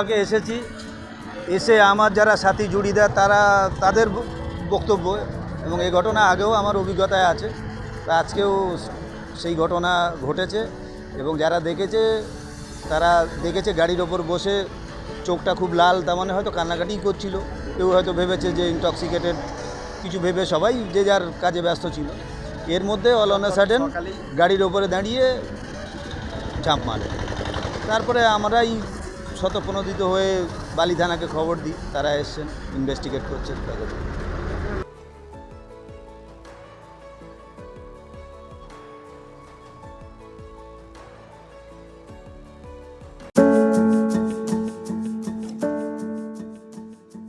আগে এসেছি। এসে আমার যারা সাথী জুড়িদার তারা তাদের বক্তব্য এবং এই ঘটনা আগেও আমার অভিজ্ঞতায় আছে। তা আজকেও সেই ঘটনা ঘটেছে এবং যারা দেখেছে তারা দেখেছে গাড়ির ওপর বসে চোখটা খুব লাল তার মানে হয়তো কান্নাকাটিই করছিল। কেউ হয়তো ভেবেছে যে ইনটক্সিকেটেড কিছু ভেবে সবাই যে যার কাজে ব্যস্ত ছিল। এর মধ্যে অল অন সাডেন গাড়ির ওপরে দাঁড়িয়ে ঝাঁপ মারে। তারপরে আমরাই শতপ্রণোদিত হয়ে বালি থানাকে খবর দিই তারা এসছেন ইনভেস্টিগেট করছেন তাদের